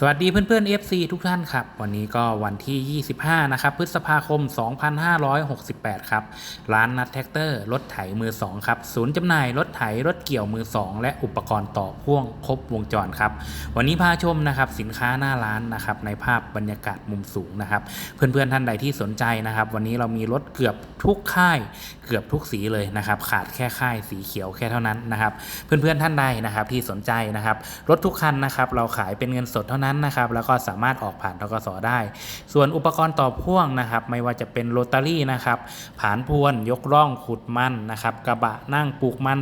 สวัสดีเพื่อนๆ FC ทุกท่านครับ วันนี้ก็วันที่ 25 นะครับ พฤษภาคม 2568 ครับ ร้านนัดแท็กเตอร์ รถไถมือ 2 ครับ ศูนย์จำหน่ายรถไถรถเกี่ยวมือ 2 และอุปกรณ์ต่อพ่วงครบวงจรครับ วันนี้พาชมนะครับสินค้าหน้าร้านนะครับในภาพบรรยากาศมุมสูงนะครับ เพื่อนๆท่านใดที่สนใจนะครับ วันนี้เรามีรถเกือบทุกค่าย เกือบทุกสีเลยนะครับขาดแค่ค่ายสีเขียวแค่เท่านั้นนะครับ เพื่อนๆท่านใดนะครับที่สนใจนะครับรถทุกคันนะครับเราขายเป็นเงินสดเท่านั้นนะครับแล้วก็สามารถออกผ่านทกสได้ ส่วนอุปกรณ์ต่อพ่วงนะครับ ไม่ว่าจะเป็นโรตารี่นะครับ ผานพวนยกร่องขุดมันนะครับ กระบะนั่งปลูกมัน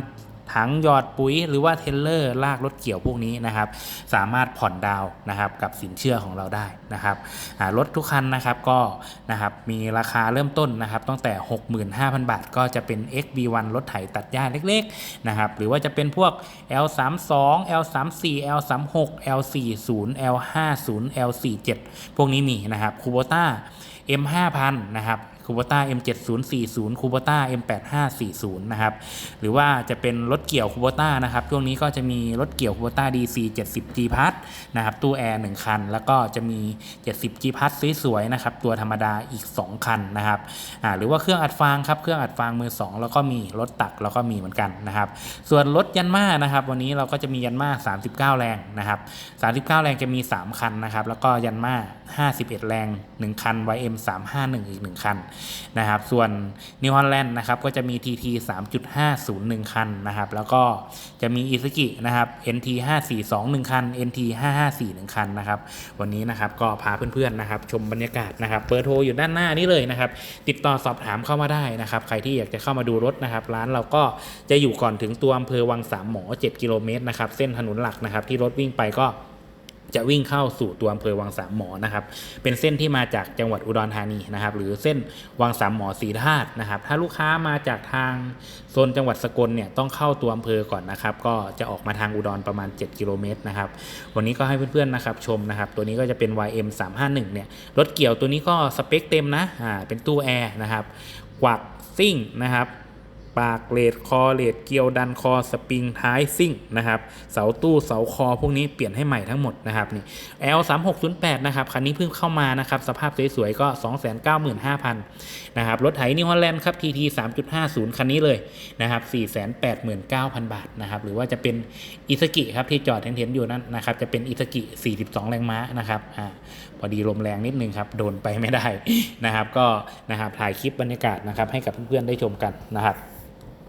ถังหยอดปุ๋ยหรือว่าเทเลอร์ลากรถเกี่ยวพวกนี้นะครับ สามารถผ่อนดาวนะครับกับสินเชื่อของเราได้นะครับรถทุกคันนะครับก็นะครับมีราคาเริ่มต้นนะครับตั้งแต่ 65,000 บาท ก็จะเป็น XB1 รถไถตัดหญ้าเล็กๆนะครับหรือว่าจะเป็นพวก L32 L34 L36 L40 L50 L47 พวกนี้มีนะครับคูโบต้า M5000 นะครับ คูโบต้า M7040 คูโบต้า M8540 นะครับ หรือว่าจะเป็นรถเกี่ยวคูโบต้านะครับ ช่วงนี้ก็จะมีรถเกี่ยวคูโบต้า DC 70 G พัทนะครับ ตู้แอร์1คัน แล้วก็จะมี 70 G พัทสวยๆนะครับ ตัวธรรมดาอีก 2 คันนะครับอ่าหรือว่าเครื่องอัดฟางครับ เครื่องอัดฟางมือ 2 แล้วก็มีรถตักแล้วก็มีเหมือนกันนะครับ ส่วนรถยันมานะครับ วันนี้เราก็จะมียันมา39 แรงนะครับ 39 แรงจะมี 3 คันนะครับ แล้วก็ยันมา 51 แรง 1 คัน YM 351 อีก 1 คันนะครับ ส่วนนิวฮอลแลนด์นะครับก็จะมี TT 3.50 1 คันนะครับ แล้วก็จะมีอิซ k i นะครับ NT 542 1 คัน NT 554 1 คันนะครับ วันนี้นะครับก็พาเพื่อนๆนะครับ ชมบรรยากาศนะครับเบอร์โทรอยู่ด้านหน้านี้เลยนะครับ ติดต่อสอบถามเข้ามาได้นะครับ ใครที่อยากจะเข้ามาดูรถนะครับ ร้านเราก็จะอยู่ก่อนถึงตัวอำเภอวังสามหมอ 7 กิโลเมตรนะครับ เส้นถนนหลักนะครับ ที่รถวิ่งไปก็ จะวิ่งเข้าสู่ตัวอำเภอวังสามหมอนะครับ เป็นเส้นที่มาจากจังหวัดอุดรธานีนะครับ หรือเส้นวังสามหมอสีธาตุนะครับ ถ้าลูกค้ามาจากทางโซนจังหวัดสกลเนี่ยต้องเข้าตัวอำเภอก่อนนะครับ ก็จะออกมาทางอุดรประมาณ 7 กิโลเมตรนะครับ วันนี้ก็ให้เพื่อนๆนะครับชมนะครับ ตัวนี้ก็จะเป็น YM 351เนี่ย รถเกี่ยวตัวนี้ก็สเปคเต็มนะ อ่า เป็นตู้แอร์นะครับ กวักซิ่งนะครับ ปากเลดคอเลดเกลียวดันคอสปริงท้ายซิ่งนะครับเสาตู้เสาคอพวกนี้เปลี่ยนให้ใหม่ทั้งหมดนะครับนี่ L 3 6 0 8นะครับคันนี้เพิ่งเข้ามานะครับสภาพสวยๆก็ 295,000นะครับรถไถนิวฮอลแลนด์ครับ TT 3.50 คันนี้เลยนะครับ489,000 บาทนะครับหรือว่าจะเป็นอิสกิครับที่จอดเห็นๆอยู่นั่นนะครับจะเป็นอิสกิ42 แรงม้านะครับอ่าพอดีลมแรงนิดนึงครับโดนไปไม่ได้นะครับก็นะครับถ่ายคลิปบรรยากาศนะครับให้กับเพื่อนๆได้ชมกันนะครับ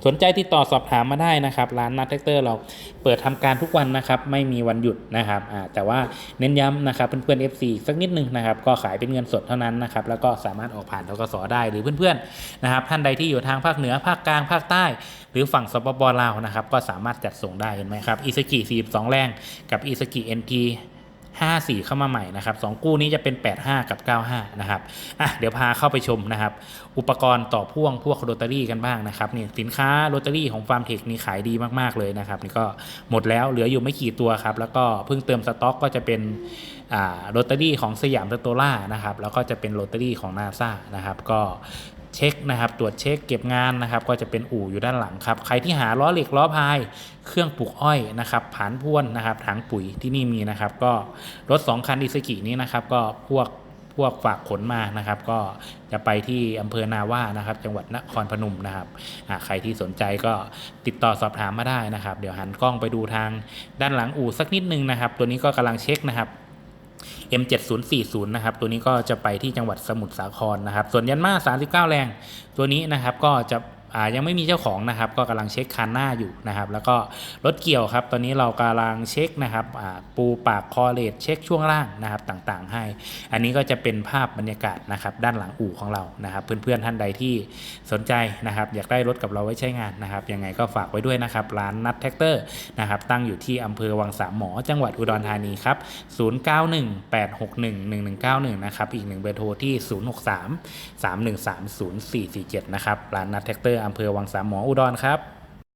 สนใจติดต่อสอบถามมาได้นะครับร้านนัทแท็กเตอร์เราเปิดทำการทุกวันนะครับไม่มีวันหยุดนะครับแต่ว่าเน้นย้ำนะครับเพื่อนๆ FC สักนิดนึงนะครับก็ขายเป็นเงินสดเท่านั้นนะครับแล้วก็สามารถออกผ่านทกสได้หรือเพื่อนๆนะครับท่านใดที่อยู่ทางภาคเหนือภาคกลางภาคใต้ หรือฝั่งสปปลาวนะครับก็สามารถจัดส่งได้เห็นไหมครับอิสกิ42 แรงกับอิสกิ NT 54 เข้ามาใหม่นะครับสองกู้นี้จะเป็น 85 กับ 95 นะครับอะเดี๋ยวพาเข้าไปชมนะครับ อุปกรณ์ต่อพ่วงพวกโรตารี่กันบ้างนะครับนี่สินค้าโรตารี่ของฟาร์มเทคนี่ขายดีมากๆเลยนะครับนี่ก็หมดแล้วเหลืออยู่ไม่กี่ตัวครับ แล้วก็เพิ่งเติมสต็อกก็จะเป็นอ่าโรตารี่ของสยามสโตล่านะครับแล้วก็จะเป็นโรตารี่ของนาซานะครับก็ เช็คนะครับ ตรวจเช็คเก็บงานนะครับ ก็จะเป็นอู่อยู่ด้านหลังครับ ใครที่หาล้อเหล็กล้อพาย เครื่องปลูกอ้อยนะครับผานพ่วนนะครับถังปุ๋ยที่นี่มีนะครับ ก็รถ 2 คันอิสกินี้นะครับ ก็พวกพวกฝากขนมานะครับ ก็จะไปที่อำเภอนาว่านะครับ จังหวัดนครพนมนะครับใครที่สนใจก็ติดต่อสอบถามมาได้นะครับ เดี๋ยวหันกล้องไปดูทางด้านหลังอู่สักนิดนึงนะครับ ตัวนี้ก็กำลังเช็คนะครับ M7040 นะครับตัวนี้ก็จะไปที่จังหวัดสมุทรสาครนะครับ ส่วนยันมา39 แรง ตัวนี้นะครับก็จะ ยังไม่มีเจ้าของนะครับก็กำลังเช็คคันหน้าอยู่นะครับ แล้วก็รถเกี่ยวครับ ตอนนี้เรากำลังเช็คนะครับปูปากคอเลตเช็คช่วงล่างนะครับต่างๆ ให้ อันนี้ก็จะเป็นภาพบรรยากาศนะครับ ด้านหลังอู่ของเรานะครับ เพื่อนๆท่านใดที่สนใจนะครับ อยากได้รถกับเราไว้ใช้งานนะครับยังไงก็ฝากไว้ด้วยนะครับ ร้านนัทแท็กเตอร์นะครับตั้งอยู่ที่อำเภอวังสามหมอจังหวัดอุดรธานีครับ0918611191นะครับอีกหนึ่งเบอร์โทรที่ 063 313 0447นะครับร้านนัทแท็กเตอร์อำเภอวังสามหมออุดรครับ